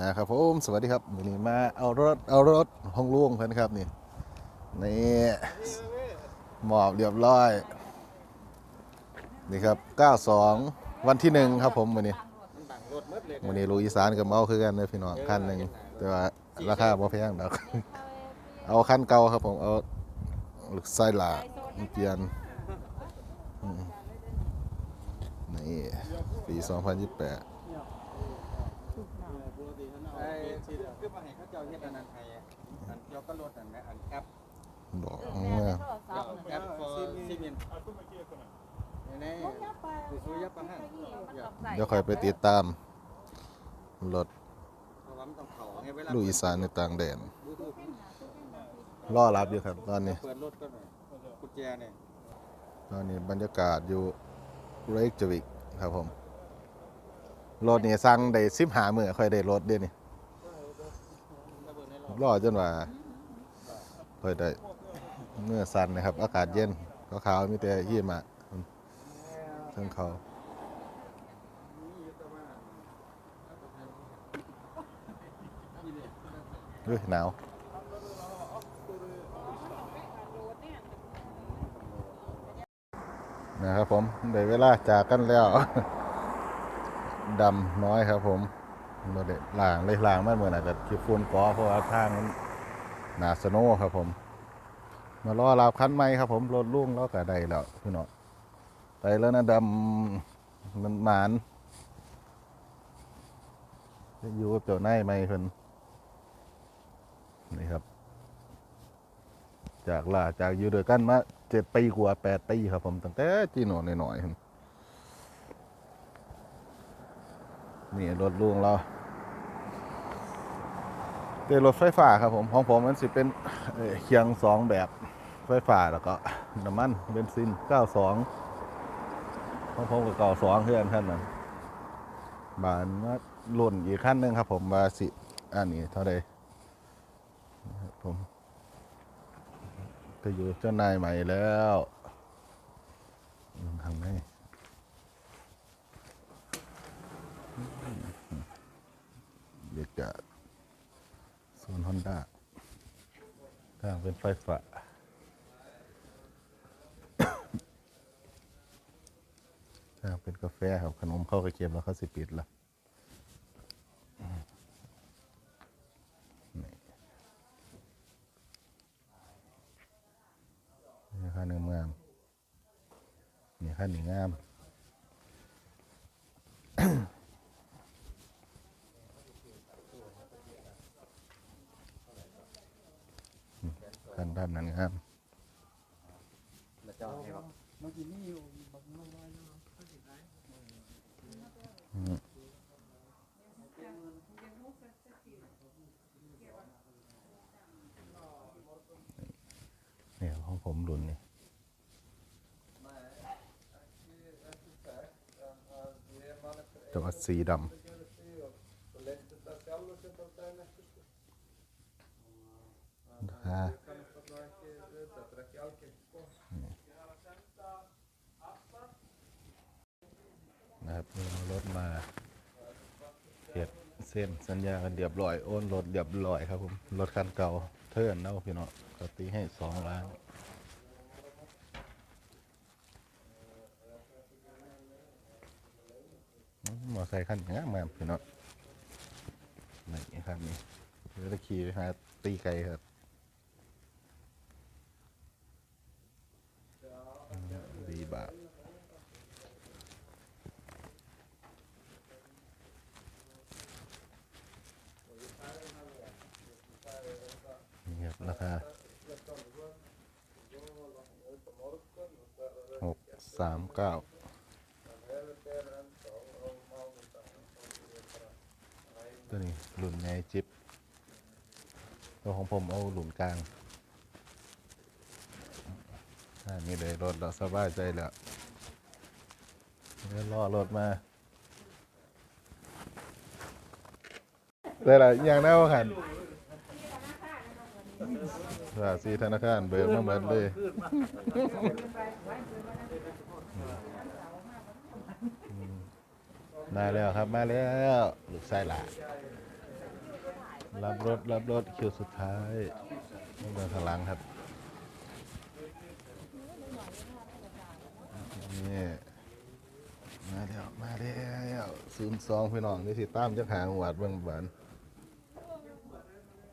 นะครับผมสวัสดีครับวันนี้มาเอารถเอารถห้องล่วงเพื่อนครับนี่นี่หมอบเรียบร้อยนี่ครับ 92 วันที่หนึ่งครับผมวันนี้วันนี้ลูอีสานกับเมาคือกันเลยพี่น้องคันหนึ่งแต่ว่าราคาบ่แพงดอกเอาคันเก่าครับผมเอาลูกไส้หลาเปลี่ยนอืมนี่ปี 2028 ไอ้คือมาให้เขาเจ้าเฮ็ดอันนั้นให้อันเจ้าก็ลดอันไหมอันแอปบอกแม่ว่าโทรศัพท์แอป for ซีเมนต์นี่คือซื้อยับประหันเดี๋ยวค่อยไปติดตามรถเพราะว่ามันต้องเขาไงเวลาลูกอีสานในต่างแดนบลูทูธรอรับอยู่ครับตอนนี้เปิดรถก็หน่อยกุญแจเนี่ยตอนนี้บรรยากาศอยู่เรกจวิกครับผมรถนี่สั่งได้สิบหามือค่อยได้รถเดี๋ยวนี้ ระเบิดในรถรอจนว่าค่อยได้เมื่อสั่นนะครับ อากาศเย็นก็ขาวๆมีแต่ยี่มะทั้งเขาเฮ้ยหนาวนะครับผมได้เวลาจากกันแล้ว ดำน้อยครับผม มาเด็ดล่างเลยล่างมันเหมือนอาจจะคิดฟูนก่อเพราะว่าทางมันหนาสโนครับผม มารอรับคันใหม่ครับผมรถลุ่งแล้วก็ได้แล้วพี่น้องไปแล้วนะดำมันหมานอยู่กับเจ้าหนายไม่เพิ่นนี่ครับ จากลาจากอยู่ด้วยกันมาเจ็ดปีกว่าแปดปีครับผมตั้งแต่จีโน่หน่อยๆนี่รถลุงเรา เป็นรถไฟฟ้าครับผมของผมมันสิเป็นเคียงสองแบบไฟฟ้าแล้วก็น้ำมันเบนซิน 92ของผมกับเก่าสองเพื่อนท่านนั้นบานมาลุ่นอีกขั้นหนึ่งครับผมมาสิอันนี้เท่าใดนะครับผมก็อยู่เจ้านายใหม่แล้วทำให้เด็กจะโซนฮอนด้าทาง เป็นไฟฟ้าทาเป็นกาแฟครับขนมเข้ากระเทียมแล้วเขาสิปิดล้วอืมนี่นี่ค่าหนึ่งงามนี่ค่าหนึ่งงาม ท่านภาพนั้นครับเนี่ยของผมหลุนเนี่ยแต่ว่าสีดำราคา นะครับเอารถมาเก็บเส้นสัญญากันเรียบร้อยโอนรถเรียบร้อยครับผมรถคันเก่าเทิร์นเนาะพี่เนาะก็ตีให้สองล้านมอไซค์คันงามงามพี่เนาะนี่ครับนี่เดี๋ยวจะขี่ไปหาตีไก่ครับอืมดีบาทนี่ค ราคาหกสามเก้าตัวนี้หลุนในจิบตัวของผมเอาหลุนกลางอันนี้เลยรถเราสบายใจแล้วเดี๋ยวรอรถมาได้ละอย่างนั้นว่าขัน สาสีธนาคารเบิกมาเหมือนเลยมาแล้วครับมาแล้วลูกไส้หลารับรถรับรถคิวสุดท้ายต้องเดินทางหลังครับนี่มาแล้วมาแล้วศูนย์สองพี่น้องนี่สิตามจะหางหวัดเบิ่งบาน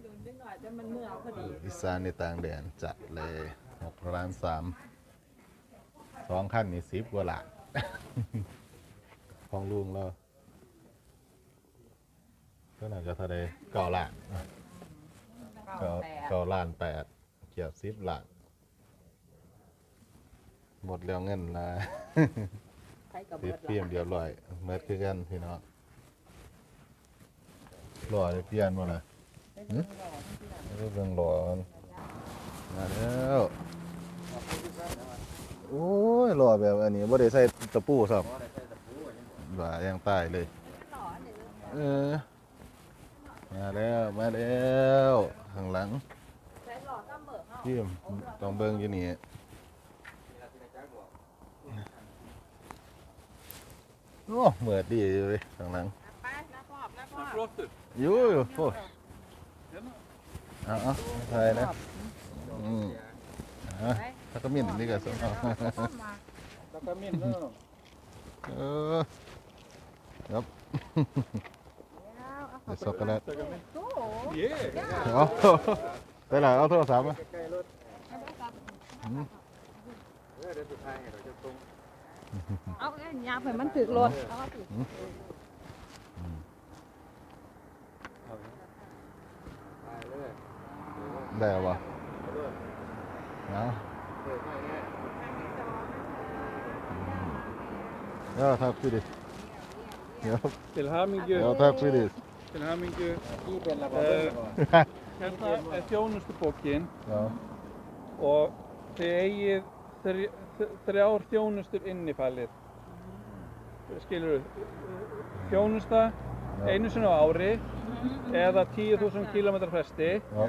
ดูนิดหน่อยแต่ มันเมื่อพอดีอีสานในต่างแดนจัดเลยหกล้านสามสองขั้นนี่สิบกว่าหลักของลุงเราก็น่าจะเท่าไรเก้าล้านเก้าเก้าแปดเก้าล้านแปดเกือบสิบล้านหมดแล้วเงินละใช้กับติเบิดดเปลี่ยมเดียวร้อยเมื่อคือกันพี่น้องรอได้เปลี่ยนมาละ ไม่ได้เบิ่งรอมันมาแล้วโอ้ยรอแบบอันนี้บ่ได้ใส่ตะปูซับว่ายังตายเลย เออ มาแล้วมาแล้วข้างหลังใช้หลอดก็เบิดเอาพี่ต้องเบิ่งอยู่นี่โอ้เหมือดดีอยู่เลยข้างหลังไปน เอาเอาไทยนะอืมอะถ้าก็มินนี่ก็สเอา Taka minne då. เออครับเดี๋ยวช็อกโกแลต Taka minne. โอ้โห Yeah. เอาได้ละเอาโทรศัพท์มาใกล้รถเออเดี๋ยวสุดท้ายเราจะตรงเอาไอ้ยาเผื่อมันถึกรถเอาถึกไปเลย ได้ปะ ไปเลย เอา เออไม่เนี่ย เดี๋ยวทักพี่ดิเดี๋ยว Til hamingju, เดี๋ยวทักพี่ดิ til hamingju. ที่เป็นระบบ Eh, Hérna er þjónustubókin เดี๋ยว og þið eigið þrj- þ- þrjár þjónustur innifælir. Skilur þjónusta einu sinni á ári eða 10.000 km fresti เดี๋ยว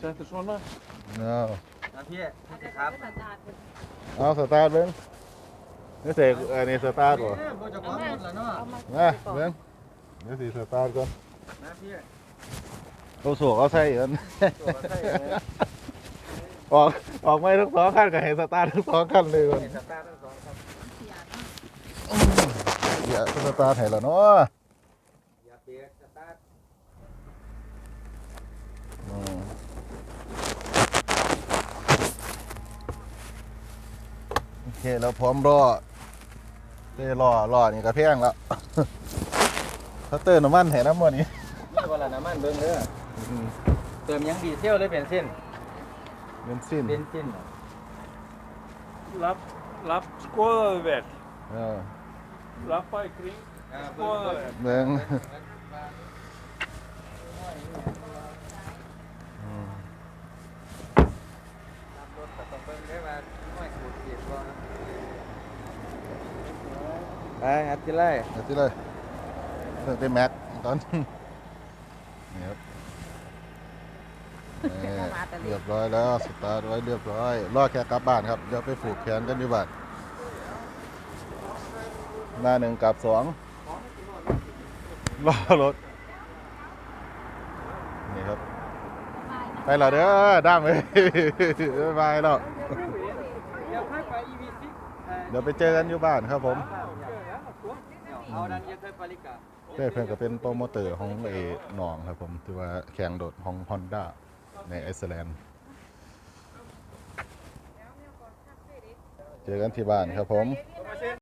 svona. เนาะนะพี่พี่ครับเอาสตาร์ทเบิ้งนี่เสกอันนี้สตาร์ทบ่เอ้ยบ่จะความหมดแล้วเนาะมาเบิ้งเดี๋ยวสิสตาร์ทก่อนนะพี่เอาโศกเอาใส่กันตัวใส่เลยออกออกไม่ทั้งสองขั้นก็เห็นสตาร์ททั้งสองขั้นเลยก่อนเห็นสตาร์ททั้งสองครับอย่าสตาร์ทให้แล้วเนาะ อย่าเบรกสตาร์ท อืมโอ เคเราพร้อมรอเต้รอรอนี่ก็เพียงแล้วเขาเติมน้ำมันให้น้ำมันนี้นี่ว่าละน้ำมันเบิ่งเด้อเติมยังดีเซลหรือเบนซินเบนซินเบนซิน Lapp, lapp, skoðaðu vel. เออ Lappa í kring, อ่า skoðaðu vel. เบิ้งอืม รถก็ต้องเบิ่งได้ว่าน้อยขูดขีดบ่นะ ไปอัดที่ไรเดี๋ยวที่เลยเพิ่งได้แม็กตอนนี่ครับนี่เรียบร้อยแล้วสตาร์ทไว้เรียบร้อยรอแค่กลับบ้านครับเดี๋ยวไปผูกแขนกันอยู่บ้านหน้าหนึ่งกับสองรอรถนี่ครับ ไปแล้วเด้อด้ามเลยบ๊ายบายแล้วอย่าค่อยไป EV6 เดี๋ยวไปเจอกันอยู่บ้านครับผมเอา ดันอย่าค่อยไปลิกาเต้เพื่อนก็เป็นโปรโมเตอร์ของไอ้หนองครับผมที่ว่าแข่งโดดของ Honda ในไอซ์แลนด์เจอกันที่บ้านครับผม Koma sér.